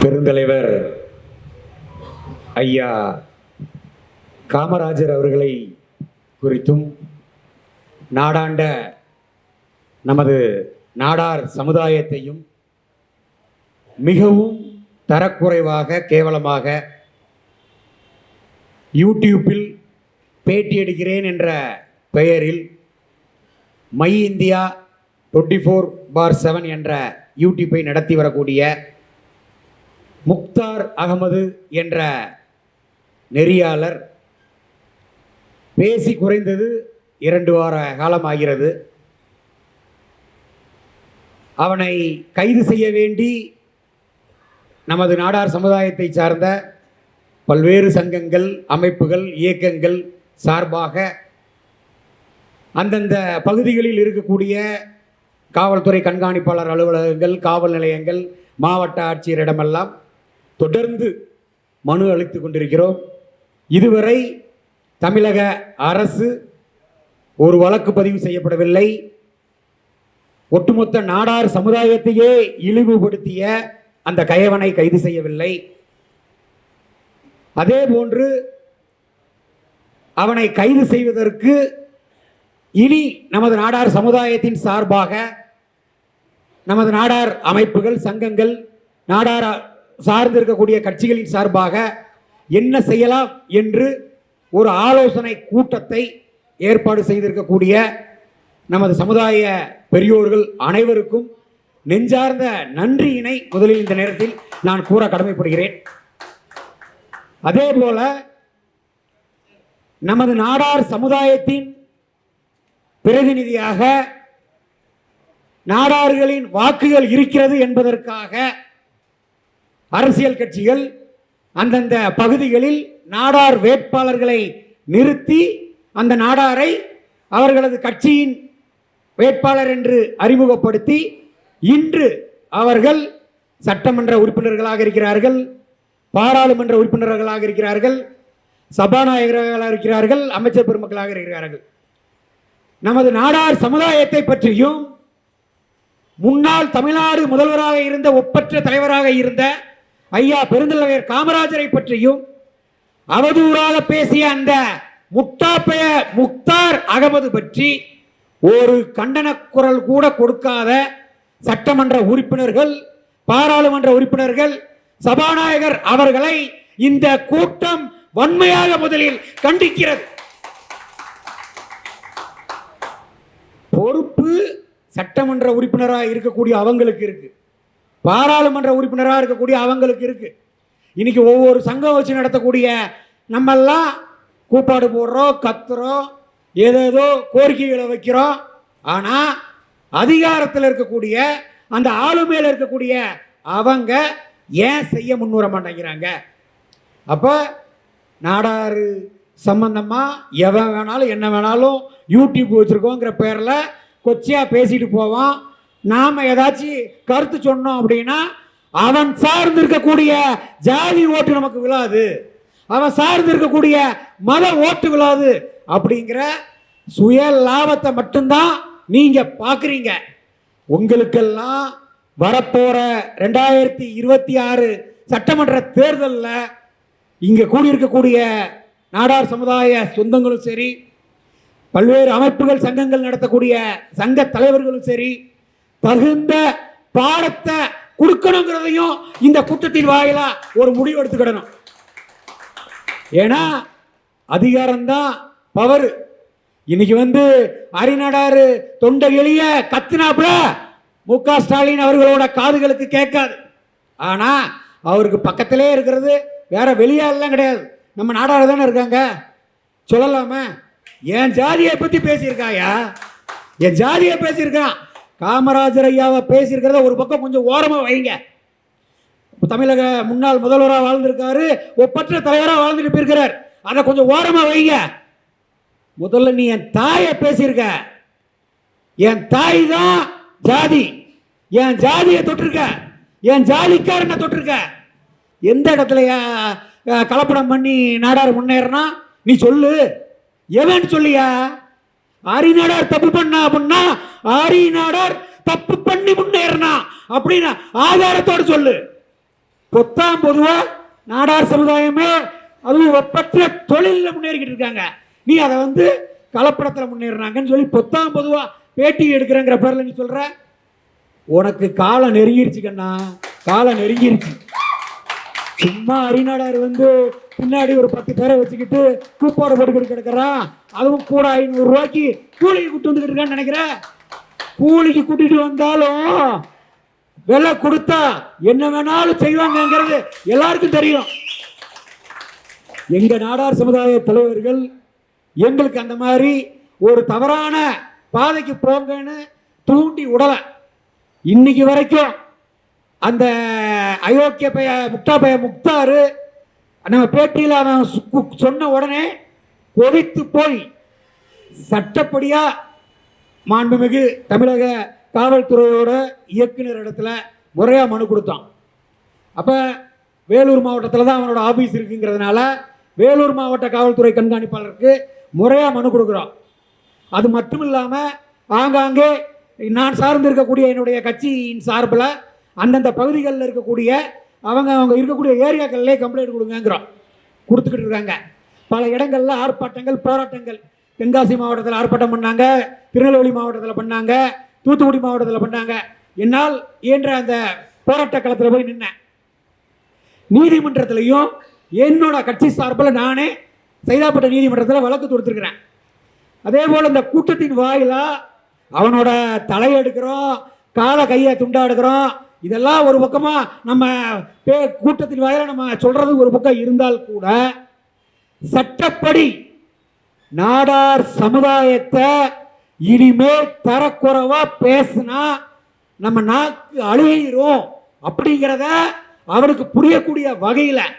பெருந்தலைவர் ஐயா காமராஜர் அவர்களை குறித்தும் நாடாண்ட நமது நாடார் சமுதாயத்தையும் மிகவும் தரக்குறைவாக கேவலமாக யூடியூப்பில் பேட்டி எடுக்கிறேன் என்ற பெயரில் my India twenty four bar seven என்ற யூடியூப்பை நடத்தி வரக்கூடிய முக்தார் அகமது என்ற நெறியாளர் பேசி குறைந்தது இரண்டு வார காலம் ஆகிறது அவனை கைது செய்ய வேண்டி நமது நாடார் சமுதாயத்தை சார்ந்த பல்வேறு சங்கங்கள் அமைப்புகள் இயக்கங்கள் சார்பாக அந்தந்த பகுதிகளில் இருக்கக்கூடிய காவல்துறை கண்காணிப்பாளர் அலுவலகங்கள் காவல் நிலையங்கள் மாவட்ட ஆட்சியரிடமெல்லாம் தொடர்ந்து மனு அளித்து கொண்டிருக்கிறோம். இதுவரை தமிழக அரசு ஒரு வழக்கு பதிவு செய்யப்படவில்லை. ஒட்டுமொத்த நாடார் சமுதாயத்தையே இழிவுபடுத்திய அந்த கயவனை கைது செய்யவில்லை. அதே போன்று அவனை கைது செய்வதற்கு இனி நமது நாடார் சமுதாயத்தின் சார்பாக நமது நாடார் அமைப்புகள் சங்கங்கள் நாடார் சார்ந்திருக்கக்கூடிய கட்சிகளின் சார்பாக என்ன செய்யலாம் என்று ஒரு ஆலோசனை கூட்டத்தை ஏற்பாடு செய்திருக்கக்கூடிய நமது சமுதாய பெரியோர்கள் அனைவருக்கும் நெஞ்சார்ந்த நன்றியினை முதலில் இந்த நேரத்தில் நான் கூற கடமைப்படுகிறேன். அதே போல நமது நாடார் சமுதாயத்தின் பிரதிநிதியாக நாடார்களின் வாக்குகள் இருக்கிறது என்பதற்காக அரசியல் கட்சிகள் அந்தந்த பகுதிகளில் நாடார் வேட்பாளர்களை நிறுத்தி அந்த நாடாரை அவர்களது கட்சியின் வேட்பாளர் என்று அறிமுகப்படுத்தி இன்று அவர்கள் சட்டமன்ற உறுப்பினர்களாக இருக்கிறார்கள் பாராளுமன்ற உறுப்பினர்களாக இருக்கிறார்கள் சபாநாயகர்களாக இருக்கிறார்கள் அமைச்சர் பெருமக்களாக இருக்கிறார்கள். நமது நாடார் சமுதாயத்தை பற்றியும் முன்னாள் தமிழ்நாடு முதல்வராக இருந்த ஒப்பற்ற தலைவராக இருந்த ஐயா பெருந்தலைவர் காமராஜரை பற்றியும் அவதூறாக பேசிய அந்த முட்டாப்பைய முக்தார் அகமது பற்றி ஒரு கண்டன குரல் கூட கொடுக்காத சட்டமன்ற உறுப்பினர்கள் பாராளுமன்ற உறுப்பினர்கள் சபாநாயகர் அவர்களை இந்த கூட்டம் வன்மையாக முதலில் கண்டிக்கிறது. பொறுப்பு சட்டமன்ற உறுப்பினராக இருக்கக்கூடிய அவங்களுக்கு இருக்கு. பாராளுமன்ற உறுப்பினராக இருக்கக்கூடிய அவங்களுக்கு இருக்குது இன்னைக்கு ஒவ்வொரு சங்கம் வச்சு நடத்தக்கூடிய நம்மெல்லாம் கூப்பாடு போடுறோம் கத்துறோம் ஏதேதோ கோரிக்கைகளை வைக்கிறோம். ஆனால் அதிகாரத்தில் இருக்கக்கூடிய அந்த ஆளுமையில் இருக்கக்கூடிய அவங்க ஏன் செய்ய முன்வர மாட்டேங்கிறாங்க? அப்போ நாடாறு சம்பந்தமாக எவன் வேணாலும் என்ன வேணாலும் யூடியூப் வச்சுருக்கோங்கிற பேரில் கொச்சையாக பேசிட்டு போவான். நாம் ஏதாச்சும் கருத்து சொன்னோம் அப்படின்னா அவன் சார்ந்து இருக்கக்கூடிய ஜாதி ஓட்டு நமக்கு விழாது. அவன் சார்ந்து இருக்கக்கூடிய மத ஓட்டு விழாது. அப்படிங்கிற சுய லாபத்தை மட்டும்தான் நீங்க பார்க்குறீங்க. உங்களுக்கெல்லாம் வரப்போற ரெண்டாயிரத்தி இருபத்தி ஆறு சட்டமன்ற தேர்தலில் இங்க கூடியிருக்கக்கூடிய நாடார் சமுதாய சொந்தங்களும் சரி பல்வேறு அமைப்புகள் சங்கங்கள் நடத்தக்கூடிய சங்க தலைவர்களும் சரி தகுந்த பாடத்தை கொடுக்கணுங்கிறதையும் இந்த கூட்டத்தின் வாயிலா ஒரு முடிவு எடுத்துக்கிடணும். ஏன்னா அதிகாரம்தான் பவர். இன்னைக்கு வந்து அரிநாடாரு தொண்டை எளிய கத்துனாப்புல மு க ஸ்டாலின் அவர்களோட காதுகளுக்கு கேட்காது. ஆனா அவருக்கு பக்கத்திலே இருக்கிறது வேற வெளியாலாம் கிடையாது. நம்ம நாடாறு தானே இருக்காங்க? சொல்லலாமா. என் ஜாதியை பத்தி பேசியிருக்காயா? என் ஜாதியை பேசியிருக்கான் காமராஜர் ஐயாவை பேசியிருக்கிறத ஒரு பக்கம் கொஞ்சம் ஓரமாக வைங்க. தமிழக முன்னாள் முதல்வராக வாழ்ந்திருக்காரு ஒப்பற்ற தலைவராக வாழ்ந்துட்டு போயிருக்கிறார். அதை கொஞ்சம் ஓரமாக வைங்க. முதல்ல நீ என் தாயை பேசியிருக்க. என் தாய் தான் ஜாதி. என் ஜாதியை தொட்டிருக்க. என் ஜாதிக்காரனை தொட்டிருக்க. எந்த இடத்துல கலப்படம் பண்ணி நாடார் முன்னேறினா நீ சொல்லு. எவன் சொல்லியா? ஆரி நாடார் தப்பு பண்ணா அப்படின்னா ஆரி நாடார் தப்பு பண்ணி முன்னேறினா அப்படின்னு ஆதாரத்தோடு சொல்லு. பொத்தாம் பொதுவா நாடார் சமுதாயமே அதுவும் ஒப்பற்ற தொழிலில் முன்னேறிக்கிட்டு இருக்காங்க. நீ அதை வந்து கலப்படத்தில் முன்னேறினாங்கன்னு சொல்லி பொத்தாம் பொதுவா பேட்டி எடுக்கிறேங்கிற பேர்ல நீ சொல்ற? உனக்கு காலம் நெருங்கிருச்சு கண்ணா. காலம் நெருங்கிருச்சு. சும்மா அரிநாடார் வந்து பின்னாடி ஒரு பத்து பேரை வச்சுக்கிட்டு கூப்பாடு போட்டுக்கிட்டு கிடக்குறான். அதுவும் கூட ஐநூறு ரூபாய்க்கு கூலி கூட்டு வந்துக்கிட்டு இருக்கான்னு நினைக்கிறேன் கூலிக்கு கூட்டிட்டு வந்தாலும் விலை கொடுத்தா என்ன வேணாலும் செய்வாங்கங்கிறது எல்லாருக்கும் தெரியும். எங்க நாடார் சமுதாய தலைவர்கள் எங்களுக்கு அந்த மாதிரி ஒரு தவறான பாதைக்கு போங்கன்னு தூண்டி விடல இன்னைக்கு வரைக்கும் அந்த அயோக்கிய பைய முக்தா பைய முக்தாரு நம்ம பேட்டியில் அவன் சொன்ன உடனே கொதித்து போய் சட்டப்படியா மாண்புமிகு தமிழக காவல்துறையோட இயக்குனர் இடத்துல முறையாக மனு கொடுத்தான். அப்போ வேலூர் மாவட்டத்தில் தான் அவனோட ஆஃபீஸ் இருக்குங்கிறதுனால வேலூர் மாவட்ட காவல்துறை கண்காணிப்பாளருக்கு முறையாக மனு கொடுக்குறோம். அது மட்டும் இல்லாமல் ஆங்காங்கே நான் சார்ந்து இருக்கக்கூடிய என்னுடைய கட்சியின் சார்பில் அந்தந்த பகுதிகளில் இருக்கக்கூடிய அவங்க அவங்க இருக்கக்கூடிய ஏரியாக்கள்லேயே கம்ப்ளைண்ட் கொடுங்கங்கிறோம். கொடுத்துக்கிட்டு இருக்காங்க. பல இடங்களில் ஆர்ப்பாட்டங்கள் போராட்டங்கள் தென்காசி மாவட்டத்தில் ஆர்ப்பாட்டம் பண்ணாங்க திருநெல்வேலி மாவட்டத்தில் பண்ணாங்க தூத்துக்குடி மாவட்டத்தில் பண்ணாங்க. என்னால் இயன்ற அந்த போராட்ட களத்தில் போய் நின்னேன். நீதிமன்றத்திலையும் என்னோட கட்சி சார்பில் நானே சைதாப்பட்ட நீதிமன்றத்தில் வழக்கு கொடுத்துருக்குறேன் அதே போல் இந்த கூட்டத்தின் வாயிலாக அவனோட தலையை எடுக்கிறோம் காலை கையை துண்டா எடுக்கிறோம். இதெல்லாம் ஒரு பக்கமாக நம்ம கூட்டத்தின் வாயிலாக நம்ம சொல்கிறது ஒரு பக்கம் இருந்தால் கூட சட்டப்படி நாடார் சமுதாயத்தை இனிமே தரக்குறைவா பேசினா நம்ம நாக்கு அழுகிறோம் அப்படிங்கிறத அவனுக்கு புரியக்கூடிய வகையில்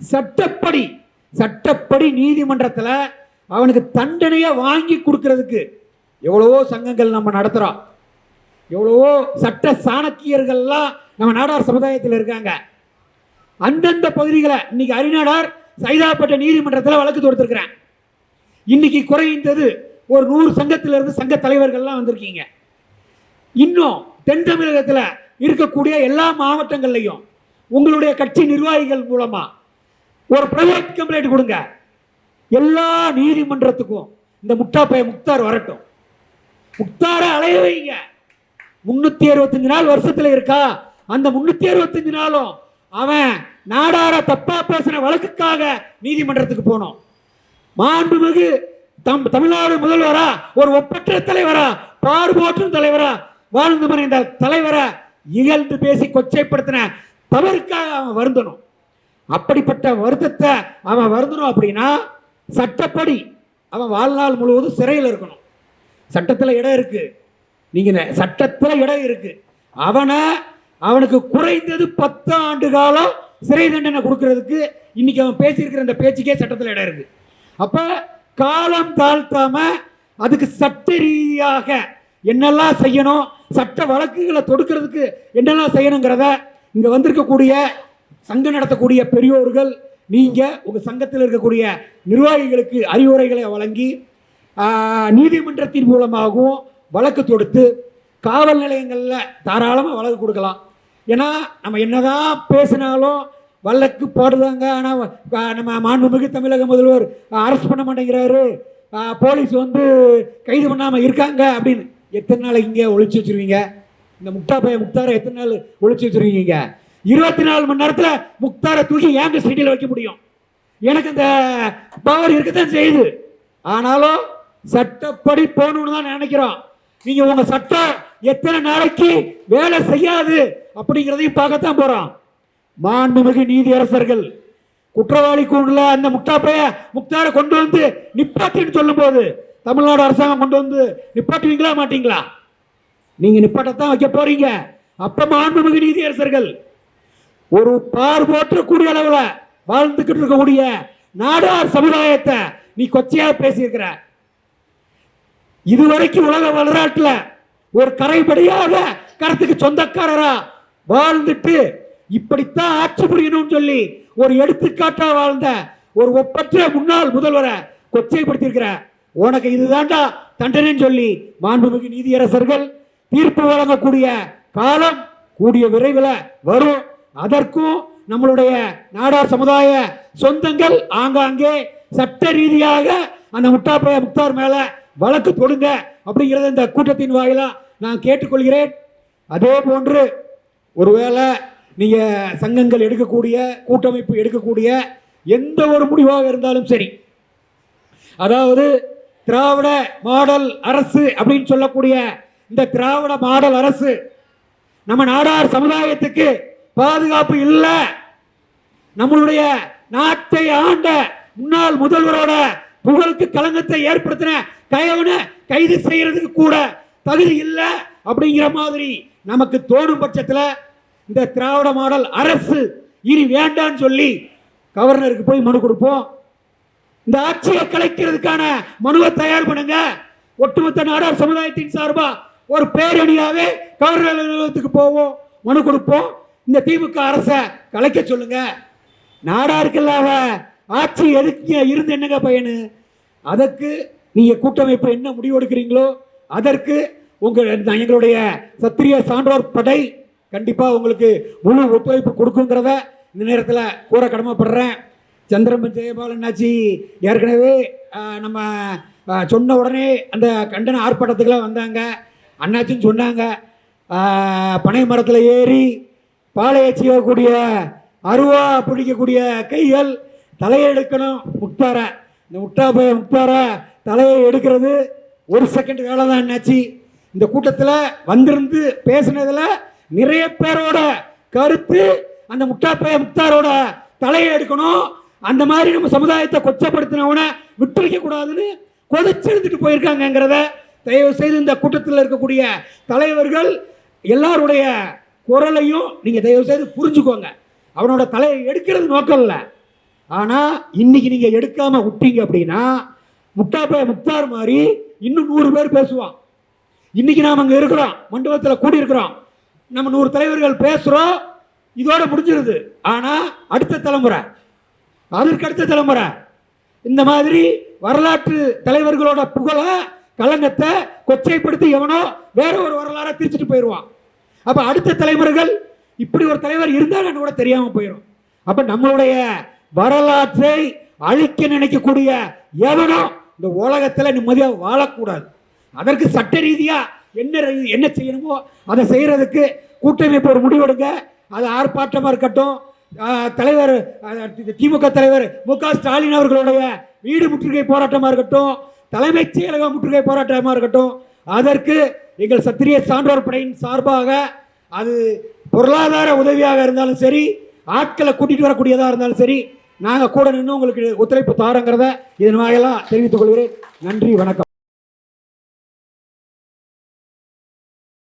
சட்டப்படி சட்டப்படி நீதிமன்றத்தில் அவனுக்கு தண்டனையை வாங்கி கொடுக்கறதுக்கு எவ்வளவோ சங்கங்கள் நம்ம நடத்துகிறோம் எவ்வளவோ சட்ட சாணக்கியர்கள்லாம் நம்ம நாடார் சமுதாயத்தில் இருக்காங்க. அந்தந்த பகுதிகளை இன்னைக்கு அரிநாடார் சைதாப்பட்ட நீதிமன்றத்தில் வழக்கு தொடுத்திருக்கிறேன் இன்னைக்கு குறைந்தது ஒரு நூறு சங்கத்திலிருந்து சங்க தலைவர்கள்லாம் வந்திருக்கீங்க. இன்னும் தென் தமிழகத்தில் இருக்கக்கூடிய எல்லா மாவட்டங்கள்லையும் உங்களுடைய கட்சி நிர்வாகிகள் மூலமா ஒரு பிரைவேட் கம்ப்ளைண்ட் கொடுங்க. எல்லா நீதிமன்றத்துக்கும் இந்த முட்டாப்பைய முக்தார் வரட்டும். முக்தாரை அலைய வைங்க. முன்னூத்தி அறுபத்தஞ்சு நாள் வருஷத்துல இருக்கா? அந்த முன்னூத்தி அறுபத்தஞ்சு நாளும் அவன் நாடார தப்பா பேசின வழக்குக்காக நீதிமன்றத்துக்கு போனோம். மாண்புமிகு தம் தமிழ்நாடு முதல்வரா ஒரு ஒப்பற்ற தலைவரா பாடுபோற்றும் தலைவரா வாழ்ந்து மறைந்த தலைவரா இகழ்ந்து பேசி கொச்சைப்படுத்தின தவறுக்காக அவன் வருந்தணும். அப்படிப்பட்ட வருத்தத்தை அவன் வருந்தணும் அப்படின்னா சட்டப்படி அவன் வாழ்நாள் முழுவதும் சிறையில் இருக்கணும். சட்டத்தில் இடம் இருக்கு. நீங்க சட்டத்தில் இடம் இருக்கு. அவனை அவனுக்கு குறைந்தது பத்து ஆண்டு காலம் சிறை தண்டனை கொடுக்கறதுக்கு இன்னைக்கு அவன் பேசியிருக்கிற இந்த பேச்சுக்கே சட்டத்தில் இடம் இருக்குது அப்ப காலம் தாழ்த்தாம அதுக்கு சட்ட ரீதியாக என்னெல்லாம் செய்யணும்? சட்ட வழக்குகளை தொடுக்கிறதுக்கு என்னெல்லாம் செய்யணுங்கிறத இங்க வந்திருக்கக்கூடிய சங்கம் நடத்தக்கூடிய பெரியோர்கள் நீங்க உங்க சங்கத்தில் இருக்கக்கூடிய நிர்வாகிகளுக்கு அறிவுரைகளை வழங்கி நீதிமன்றத்தின் மூலமாகவும் வழக்கு தொடுத்து காவல் நிலையங்களில் தாராளமாக வழக்கு கொடுக்கலாம். ஏன்னா நம்ம என்னதான் பேசினாலும் வழக்கு போடுறாங்க. ஆனால் நம்ம மாண்புமிகு தமிழக முதல்வர் அரெஸ்ட் பண்ண மாட்டேங்கிறாரு. போலீஸ் வந்து கைது பண்ணாமல் இருக்காங்க அப்படின்னு. எத்தனை நாளைக்கு இங்கே ஒழிச்சு வச்சிருவீங்க இந்த முக்தா பையன் முக்தாரை எத்தனை நாள் ஒழிச்சு வச்சிருக்கீங்க இருபத்தி நாலு மணி நேரத்தில் முக்தாரை தூக்கி ஏன் சிட்டியில் வைக்க முடியும். எனக்கு அந்த பவர் இருக்கத்தான் செய்யுது. ஆனாலும் சட்டப்படி போகணும்னு தான் நினைக்கிறோம். நீங்கள் உங்கள் சட்டம் எத்தனை நாளைக்கு வேலை செய்யாது அப்படிங்கிறதையும் பார்க்கத்தான் போகிறோம் மாண்புமிகு நீதியரசர்கள் குற்றவாளி கூண்டுல அந்த முக்தாப்பைய முக்தாரை கொண்டு வந்து நிப்பாட்டின்னு சொல்லும்போது தமிழ்நாடு அரசாங்கம் கொண்டு வந்து நிப்பாட்டுவீங்களா மாட்டீங்களா? நீங்க நிப்பாட்டத்தான் வைக்க போறீங்க. அப்ப மாண்புமிகு நீதியரசர்கள் ஒரு பார்வோற்றக்கூடிய அளவுல வாழ்ந்துகிட்டு இருக்கக்கூடிய நாடார் சமுதாயத்தை நீ கொச்சையா பேசியிருக்கிற. இதுவரைக்கும் உலக வரலாற்றுல ஒரு கரைபடியாக கரத்துக்கு சொந்தக்காரரா வாழ்ந்துட்டு இப்படித்தான் ஆட்சி புரியணும்னு சொல்லி ஒரு எடுத்துக்காட்டா வாழ்ந்த ஒரு ஒப்பற்ற முன்னாள் முதல்வரை கொச்சைப்படுத்தியிருக்கிற உனக்கு இதுதான்டா தண்டனைன்னு சொல்லி மாண்புமிகு நீதியரசர்கள் தீர்ப்பு வழங்கக்கூடிய காலம் கூடிய விரைவில் வரும். அதற்கும் நம்மளுடைய நாடார் சமுதாய சொந்தங்கள் ஆங்காங்கே சட்ட ரீதியாக அந்த முட்டாப்பைய முக்தார் மேல வழக்கு தொடுங்க அப்படிங்கிறத இந்த கூட்டத்தின் வாயிலாக நான் கேட்டுக்கொள்கிறேன். அதே போன்று ஒருவேளை நீங்கள் சங்கங்கள் எடுக்கக்கூடிய கூட்டமைப்பு எடுக்கக்கூடிய எந்த ஒரு முடிவாக இருந்தாலும் சரி. அதாவது திராவிட மாடல் அரசு அப்படின்னு சொல்லக்கூடிய இந்த திராவிட மாடல் அரசு நம்ம நாடார் சமுதாயத்துக்கு பாதுகாப்பு இல்லை. நம்மளுடைய நாட்டை ஆண்ட முன்னாள் முதல்வரோட புகழுக்கு களங்கத்தை ஏற்படுத்தின கயவனை கைது செய்யறதுக்கு கூட தகுதி இல்லை அப்படிங்கிற மாதிரி நமக்கு தோணும் பட்சத்தில் இந்த திராவிட மாடல் அரசு இனி வேண்டான்னு சொல்லி கவர்னருக்கு போய் மனு கொடுப்போம். இந்த ஆட்சியை கலைக்கிறதுக்கான மனுவை தயார் பண்ணுங்க. ஒட்டுமொத்த நாடார் சமுதாயத்தின் சார்பா ஒரு பேரணியாவே கவர்னர் அலுவலகத்துக்கு போவோம். மனு கொடுப்போம். இந்த திமுக அரசை கலைக்க சொல்லுங்க. நாடாருக்கெல்லாம் ஆட்சி எதுக்கு இருந்து என்னங்க பையனு? அதற்கு நீங்க கூட்டமைப்பு என்ன முடிவு எடுக்கிறீங்களோ அதற்கு உங்கள் எங்களுடைய சத்திரிய சான்றோர் படை கண்டிப்பாக உங்களுக்கு முழு ஒத்துழைப்பு கொடுக்குங்கிறத இந்த நேரத்தில் கூற கடமைப்படுறேன். சந்திரமன் ஜெயபாலன் ஆச்சி ஏற்கனவே நம்ம சொன்ன உடனே அந்த கண்டன ஆர்ப்பாட்டத்துக்குலாம் வந்தாங்க. அண்ணாச்சின்னு சொன்னாங்க. பனை மரத்தில் ஏறி பாலையை செய்யக்கூடிய அருவா பிடிக்கக்கூடிய கைகள் தலையை எடுக்கணும் முக்தார இந்த முட்டாபய முக்தார தலையை எடுக்கிறது ஒரு செகண்ட் வேலை தான் என்னாச்சு. இந்த கூட்டத்தில் வந்திருந்து பேசினதில் நிறைய பேரோட கருத்து அந்த முட்டாப்பைய முக்தாரோட தலையை எடுக்கணும். அந்த மாதிரி நம்ம சமுதாயத்தை கொச்சப்படுத்தினவனை விட்டுரைக்க கூடாதுன்னு கொதிச்சு போயிருக்காங்கிறத போயிருக்காங்கங்கிறத தயவு செய்து இந்த கூட்டத்தில் இருக்கக்கூடிய தலைவர்கள் எல்லாருடைய குரலையும் நீங்கள் தயவு செய்து புரிஞ்சுக்கோங்க. அவனோட தலையை எடுக்கிறது நோக்கம் இல்லை. ஆனால் இன்னைக்கு நீங்கள் எடுக்காம விட்டீங்க அப்படின்னா முட்டாப்பைய முக்தார் மாதிரி இன்னும் நூறு பேர் பேசுவான். இன்னைக்கு நாம் அங்கே இருக்கிறோம் மண்டபத்தில் கூடி இருக்கிறோம் நம்ம நூறு தலைவர்கள் பேசுகிறோம் இதோட முடிஞ்சிருது. ஆனால் அடுத்த தலைமுறை அதற்கு அடுத்த தலைமுறை இந்த மாதிரி வரலாற்று தலைவர்களோட புகழை களங்கத்தை கொச்சைப்படுத்தி எவனோ வேற ஒரு வரலாறாக திரிச்சிட்டு போயிடுவான் அப்போ அடுத்த தலைமுறைகள் இப்படி ஒரு தலைவர் இருந்தாலும் கூட தெரியாமல் போயிடும் அப்போ நம்மளுடைய வரலாற்றை அழிக்க நினைக்கக்கூடிய எவனோ இந்த உலகத்தில் நிம்மதியாக வாழக்கூடாது. அதற்கு சட்ட ரீதியாக என்ன என்ன செய்யணுமோ அதை செய்கிறதுக்கு கூட்டமைப்பு ஒரு முடிவெடுங்க. அது ஆர்ப்பாட்டமாக இருக்கட்டும். தலைவர் திமுக தலைவர் மு க ஸ்டாலின் அவர்களுடைய வீடு முற்றுகை போராட்டமாக இருக்கட்டும் தலைமைச் செயலக முற்றுகை போராட்டமாக இருக்கட்டும். அதற்கு எங்கள் சத்திரிய சான்றோர் படையின் சார்பாக அது பொருளாதார உதவியாக இருந்தாலும் சரி ஆட்களை கூட்டிகிட்டு வரக்கூடியதாக இருந்தாலும் சரி நாங்கள் கூட நின்று உங்களுக்கு ஒத்துழைப்பு தாரங்கிறத இதன் வாயிலாக தெரிவித்துக் கொள்கிறேன். நன்றி வணக்கம்.